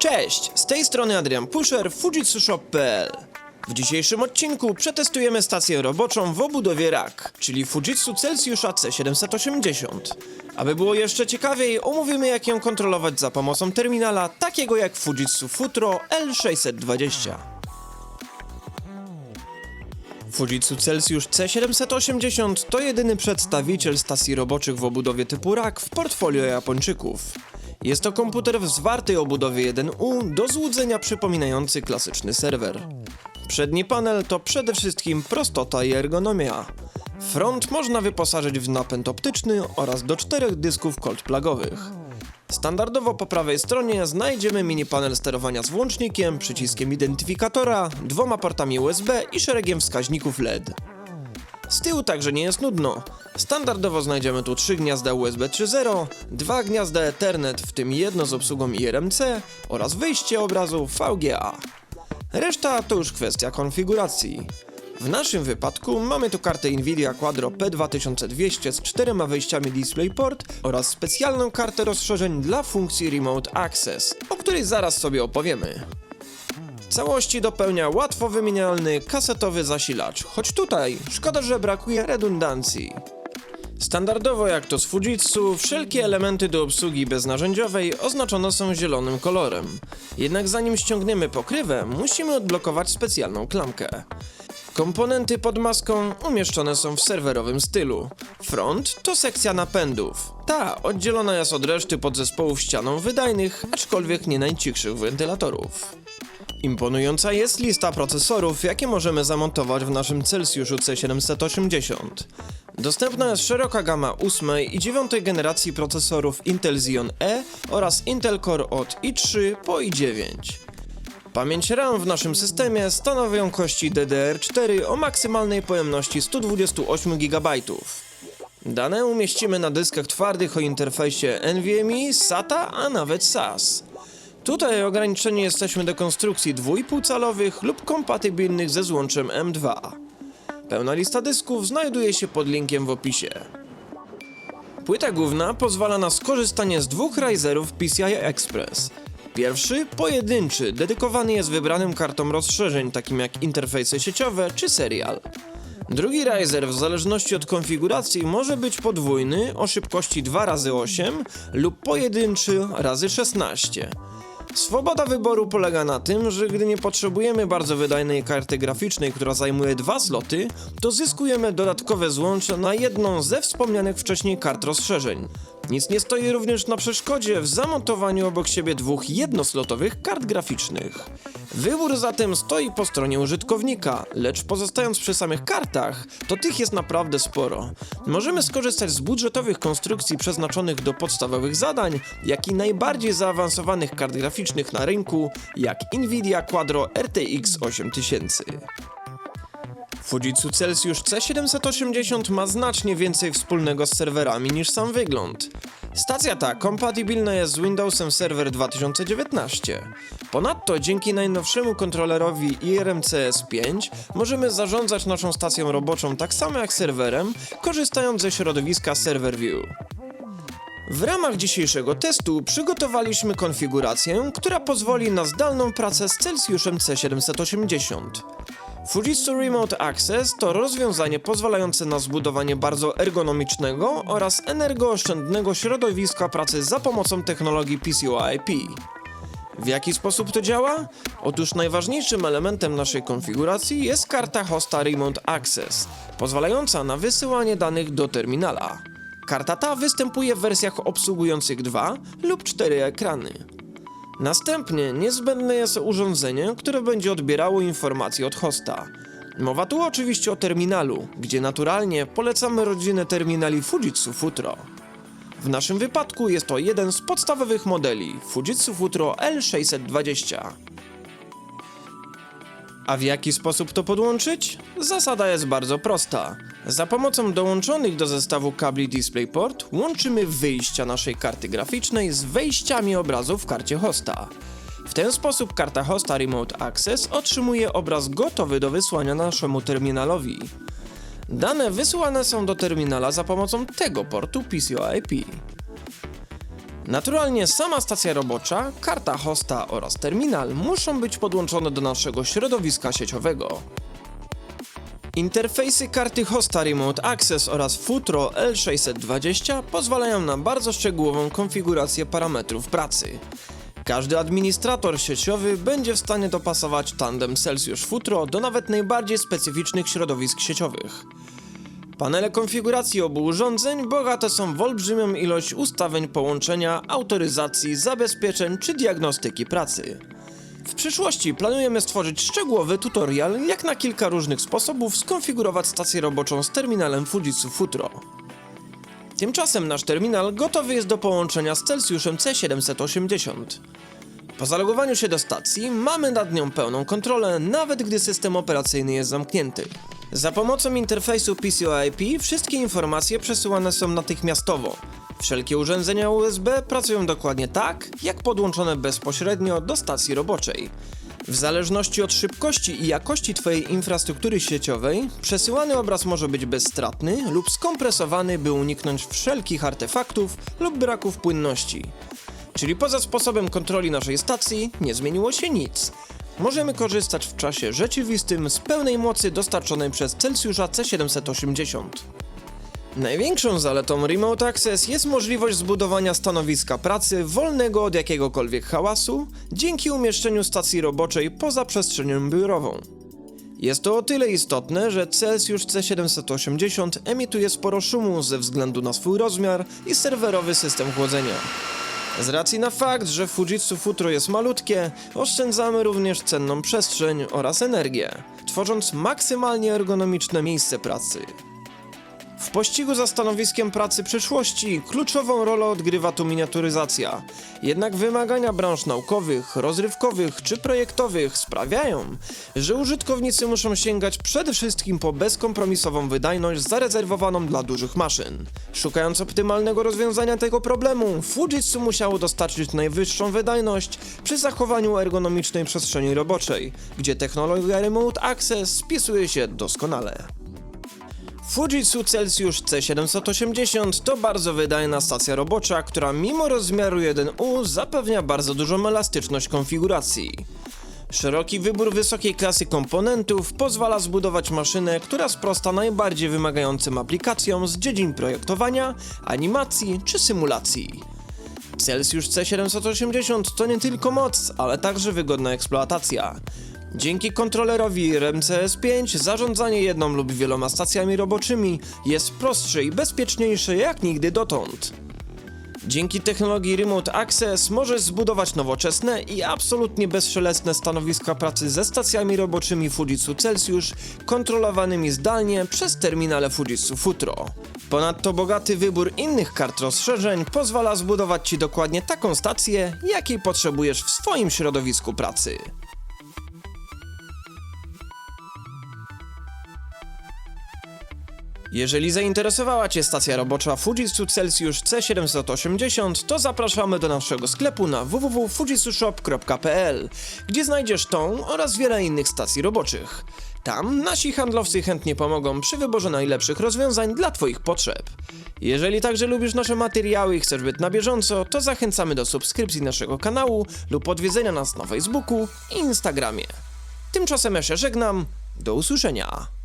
Cześć, z tej strony Adrian Pusher, fujitsushop.pl. W dzisiejszym odcinku przetestujemy stację roboczą w obudowie RAK, czyli Fujitsu Celsjusza C780. Aby było jeszcze ciekawiej, omówimy jak ją kontrolować za pomocą terminala takiego jak Fujitsu Futro L620. Fujitsu Celsius C780 to jedyny przedstawiciel stacji roboczych w obudowie typu RAK w portfolio Japończyków. Jest to komputer w zwartej obudowie 1U do złudzenia przypominający klasyczny serwer. Przedni panel to przede wszystkim prostota i ergonomia. Front można wyposażyć w napęd optyczny oraz do czterech dysków cold plagowych. Standardowo po prawej stronie znajdziemy mini panel sterowania z włącznikiem, przyciskiem identyfikatora, dwoma portami USB i szeregiem wskaźników LED. Z tyłu także nie jest nudno. Standardowo znajdziemy tu trzy gniazda USB 3.0, dwa gniazda Ethernet, w tym jedno z obsługą IRMC oraz wyjście obrazu VGA. Reszta to już kwestia konfiguracji. W naszym wypadku mamy tu kartę Nvidia Quadro P2200 z czterema wejściami DisplayPort oraz specjalną kartę rozszerzeń dla funkcji Remote Access, o której zaraz sobie opowiemy. Całości dopełnia łatwo wymienialny kasetowy zasilacz, choć tutaj szkoda, że brakuje redundancji. Standardowo jak to z Fujitsu, wszelkie elementy do obsługi beznarzędziowej oznaczone są zielonym kolorem. Jednak zanim ściągniemy pokrywę, musimy odblokować specjalną klamkę. Komponenty pod maską umieszczone są w serwerowym stylu. Front to sekcja napędów. Ta oddzielona jest od reszty podzespołów ścianą wydajnych, aczkolwiek nie najcichszych wentylatorów. Imponująca jest lista procesorów, jakie możemy zamontować w naszym Celsjuszu C780. Dostępna jest szeroka gama 8 i 9 generacji procesorów Intel Xeon E oraz Intel Core od i3 po i9. Pamięć RAM w naszym systemie stanowią kości DDR4 o maksymalnej pojemności 128 GB. Dane umieścimy na dyskach twardych o interfejsie NVMe, SATA, a nawet SAS. Tutaj ograniczeni jesteśmy do konstrukcji 2,5 calowych lub kompatybilnych ze złączem M2. Pełna lista dysków znajduje się pod linkiem w opisie. Płyta główna pozwala na skorzystanie z dwóch riserów PCI Express. Pierwszy, pojedynczy, dedykowany jest wybranym kartom rozszerzeń, takim jak interfejsy sieciowe czy serial. Drugi riser w zależności od konfiguracji może być podwójny o szybkości 2x8 lub pojedynczy razy 16. Swoboda wyboru polega na tym, że gdy nie potrzebujemy bardzo wydajnej karty graficznej, która zajmuje dwa sloty, to zyskujemy dodatkowe złącze na jedną ze wspomnianych wcześniej kart rozszerzeń. Nic nie stoi również na przeszkodzie w zamontowaniu obok siebie dwóch jednoslotowych kart graficznych. Wybór zatem stoi po stronie użytkownika, lecz pozostając przy samych kartach, to tych jest naprawdę sporo. Możemy skorzystać z budżetowych konstrukcji przeznaczonych do podstawowych zadań, jak i najbardziej zaawansowanych kart graficznych na rynku, jak Nvidia Quadro RTX 8000. Fujitsu Celsius C780 ma znacznie więcej wspólnego z serwerami niż sam wygląd. Stacja ta kompatybilna jest z Windowsem Server 2019. Ponadto dzięki najnowszemu kontrolerowi IRMC S5 możemy zarządzać naszą stacją roboczą tak samo jak serwerem, korzystając ze środowiska ServerView. W ramach dzisiejszego testu przygotowaliśmy konfigurację, która pozwoli na zdalną pracę z Celsjuszem C780. Fujitsu Remote Access to rozwiązanie pozwalające na zbudowanie bardzo ergonomicznego oraz energooszczędnego środowiska pracy za pomocą technologii PCOIP. W jaki sposób to działa? Otóż najważniejszym elementem naszej konfiguracji jest karta hosta Remote Access, pozwalająca na wysyłanie danych do terminala. Karta ta występuje w wersjach obsługujących dwa lub cztery ekrany. Następnie niezbędne jest urządzenie, które będzie odbierało informacje od hosta. Mowa tu oczywiście o terminalu, gdzie naturalnie polecamy rodzinę terminali Fujitsu Futro. W naszym wypadku jest to jeden z podstawowych modeli Fujitsu Futro L620. A w jaki sposób to podłączyć? Zasada jest bardzo prosta. Za pomocą dołączonych do zestawu kabli DisplayPort łączymy wyjścia naszej karty graficznej z wejściami obrazu w karcie hosta. W ten sposób karta hosta Remote Access otrzymuje obraz gotowy do wysłania naszemu terminalowi. Dane wysyłane są do terminala za pomocą tego portu PCOIP. Naturalnie sama stacja robocza, karta hosta oraz terminal muszą być podłączone do naszego środowiska sieciowego. Interfejsy karty hosta Remote Access oraz Futro L620 pozwalają na bardzo szczegółową konfigurację parametrów pracy. Każdy administrator sieciowy będzie w stanie dopasować tandem Celsius Futro do nawet najbardziej specyficznych środowisk sieciowych. Panele konfiguracji obu urządzeń bogate są w olbrzymią ilość ustawień połączenia, autoryzacji, zabezpieczeń czy diagnostyki pracy. Przyszłości planujemy stworzyć szczegółowy tutorial, jak na kilka różnych sposobów skonfigurować stację roboczą z terminalem Fujitsu Futro. Tymczasem nasz terminal gotowy jest do połączenia z Celsjuszem C780. Po zalogowaniu się do stacji mamy nad nią pełną kontrolę, nawet gdy system operacyjny jest zamknięty. Za pomocą interfejsu PCOIP wszystkie informacje przesyłane są natychmiastowo. Wszelkie urządzenia USB pracują dokładnie tak, jak podłączone bezpośrednio do stacji roboczej. W zależności od szybkości i jakości Twojej infrastruktury sieciowej, przesyłany obraz może być bezstratny lub skompresowany, by uniknąć wszelkich artefaktów lub braków płynności. Czyli poza sposobem kontroli naszej stacji nie zmieniło się nic. Możemy korzystać w czasie rzeczywistym z pełnej mocy dostarczonej przez Celsjusza C780. Największą zaletą Remote Access jest możliwość zbudowania stanowiska pracy wolnego od jakiegokolwiek hałasu dzięki umieszczeniu stacji roboczej poza przestrzenią biurową. Jest to o tyle istotne, że Celsius C780 emituje sporo szumu ze względu na swój rozmiar i serwerowy system chłodzenia. Z racji na fakt, że Fujitsu Futro jest malutkie, oszczędzamy również cenną przestrzeń oraz energię, tworząc maksymalnie ergonomiczne miejsce pracy. W pościgu za stanowiskiem pracy przyszłości kluczową rolę odgrywa tu miniaturyzacja. Jednak wymagania branż naukowych, rozrywkowych czy projektowych sprawiają, że użytkownicy muszą sięgać przede wszystkim po bezkompromisową wydajność zarezerwowaną dla dużych maszyn. Szukając optymalnego rozwiązania tego problemu, Fujitsu musiało dostarczyć najwyższą wydajność przy zachowaniu ergonomicznej przestrzeni roboczej, gdzie technologia Remote Access spisuje się doskonale. Fujitsu Celsius C780 to bardzo wydajna stacja robocza, która mimo rozmiaru 1U zapewnia bardzo dużą elastyczność konfiguracji. Szeroki wybór wysokiej klasy komponentów pozwala zbudować maszynę, która sprosta najbardziej wymagającym aplikacjom z dziedzin projektowania, animacji czy symulacji. Celsius C780 to nie tylko moc, ale także wygodna eksploatacja. Dzięki kontrolerowi RMCS5 zarządzanie jedną lub wieloma stacjami roboczymi jest prostsze i bezpieczniejsze jak nigdy dotąd. Dzięki technologii Remote Access możesz zbudować nowoczesne i absolutnie bezszelestne stanowiska pracy ze stacjami roboczymi Fujitsu Celsius kontrolowanymi zdalnie przez terminale Fujitsu Futro. Ponadto bogaty wybór innych kart rozszerzeń pozwala zbudować Ci dokładnie taką stację, jakiej potrzebujesz w swoim środowisku pracy. Jeżeli zainteresowała Cię stacja robocza Fujitsu Celsius C780, to zapraszamy do naszego sklepu na www.fujitsushop.pl, gdzie znajdziesz tą oraz wiele innych stacji roboczych. Tam nasi handlowcy chętnie pomogą przy wyborze najlepszych rozwiązań dla Twoich potrzeb. Jeżeli także lubisz nasze materiały i chcesz być na bieżąco, to zachęcamy do subskrypcji naszego kanału lub odwiedzenia nas na Facebooku i Instagramie. Tymczasem ja żegnam, do usłyszenia.